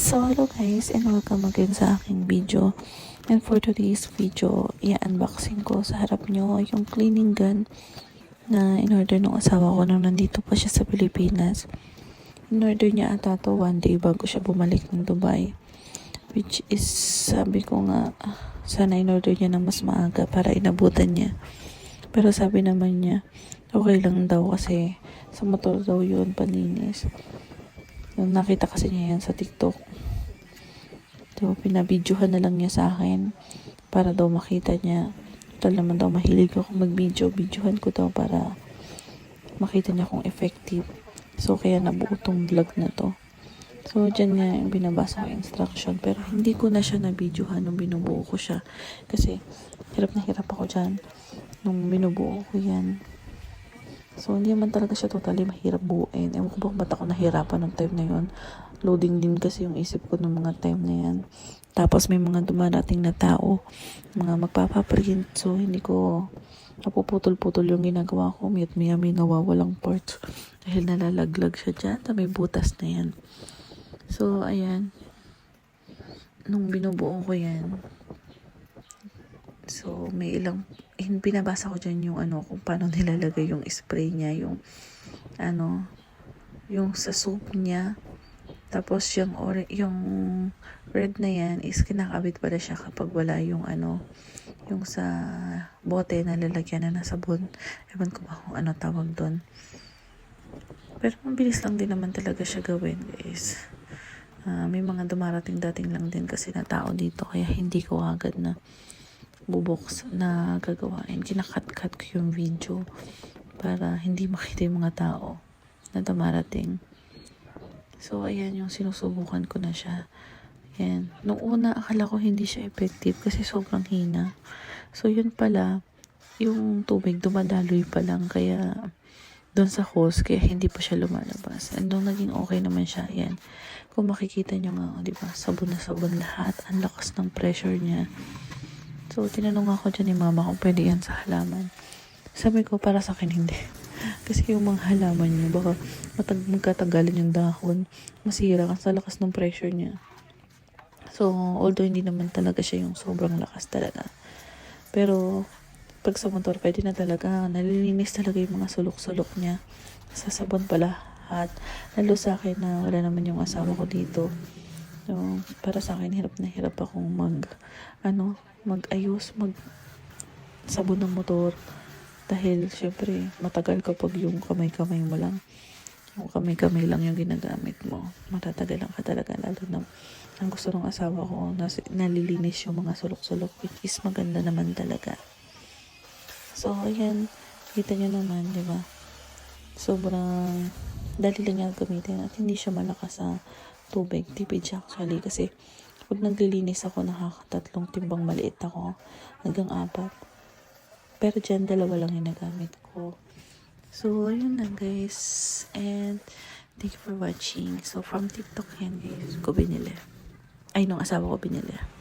So, hello guys and welcome again sa aking video. And for today's video, i-unboxing ko sa harap nyo yung cleaning gun na in-order ng asawa ko nung nandito pa siya sa Pilipinas. In-order niya ata to one day bago siya bumalik ng Dubai. Which is, sabi ko nga, ah, sana in-order niya ng mas maaga para inabutan niya. Pero sabi naman niya, okay lang daw kasi sa motor daw yun, palinis. Yung nakita kasi niya yan sa TikTok. So, pinabidyohan na lang niya sa akin para daw makita niya. Total naman daw mahilig ako mag-video. Videohan ko daw para makita niya kung effective. So, kaya nabuo tong vlog na to. So, dyan nga yung binabasa ko instruction. Pero hindi ko na siya na-videohan nung binubuo ko siya. Kasi, hirap na hirap ako dyan nung binubuo ko yan. So, hindi naman talaga siya totally mahirap buuin. Ewan ko ba kung ba't ako nahirapan ng time na yon Loading din kasi yung isip ko ng mga time na yan. Tapos may mga dumarating na tao, mga magpapaprint. So, hindi ko napuputol-putol yung ginagawa ko. Miyat miya may nawawalang parts. Dahil nalalaglag siya dyan. May butas na yan. So, ayan. Nung binubuo ko yan, So, may ilang, binabasa ko dyan yung ano, kung paano nilalagay yung spray niya, yung, ano, yung sa soap niya. Tapos, yung, ore, yung red na yan is kinakabit pala siya kapag wala yung ano, yung sa bote na lalagyan na ng sabon. Ewan ko ba kung ano tawag doon. Pero mabilis lang din naman talaga siya gawin, guys. Ah, may mga dumarating dating lang din kasi na tao dito kaya hindi ko agad na buboks na gagawain. Kinakat-cut ko yung video para hindi makita yung mga tao na dumarating. So, ayan yung sinusubukan ko na siya. Ayan. Nung una, akala ko hindi siya effective kasi sobrang hina. So, yun pala, yung tubig dumadaloy pa lang kaya doon sa hose kaya hindi pa siya lumalabas. And nung naging okay naman siya, ayan. Kung makikita nyo nga, di ba, sabon na sabon lahat. Ang lakas ng pressure niya. So, tinanong ako dyan ni mama kung pwede yan sa halaman. Sabi ko, para sa akin hindi. Kasi yung mga halaman niya, baka matag magkatagalan yung dahon. Masira kasi sa lakas ng pressure niya. So, although hindi naman talaga siya yung sobrang lakas talaga. Pero, pag sa motor, pwede na talaga. Nalilinis talaga yung mga sulok-sulok niya. Sa sabon pala. At lalo sa akin na wala naman yung asawa ko dito. So, para sa akin, hirap na hirap akong mag, ano, mag-ayos, mag sabon ng motor. Dahil, syempre, matagal kapag yung kamay-kamay mo lang. Yung kamay-kamay lang yung ginagamit mo. Matatagalan ka talaga. Lalo na, ang gusto ng asawa ko, nas, nalilinis yung mga sulok-sulok, which is maganda naman talaga. So, ayan, kita nyo naman, di ba? Sobrang dali lang yan gamitin at hindi siya malakas sa tubig. Tipid siya actually kasi pag naglilinis ako, nakakatatlong timbang maliit ako hanggang apat. Pero dyan, dalawa lang yung nagamit ko. So, ayun lang guys. And, thank you for watching. So, from TikTok yan guys, ko binili. Ay, nung asawa ko binili.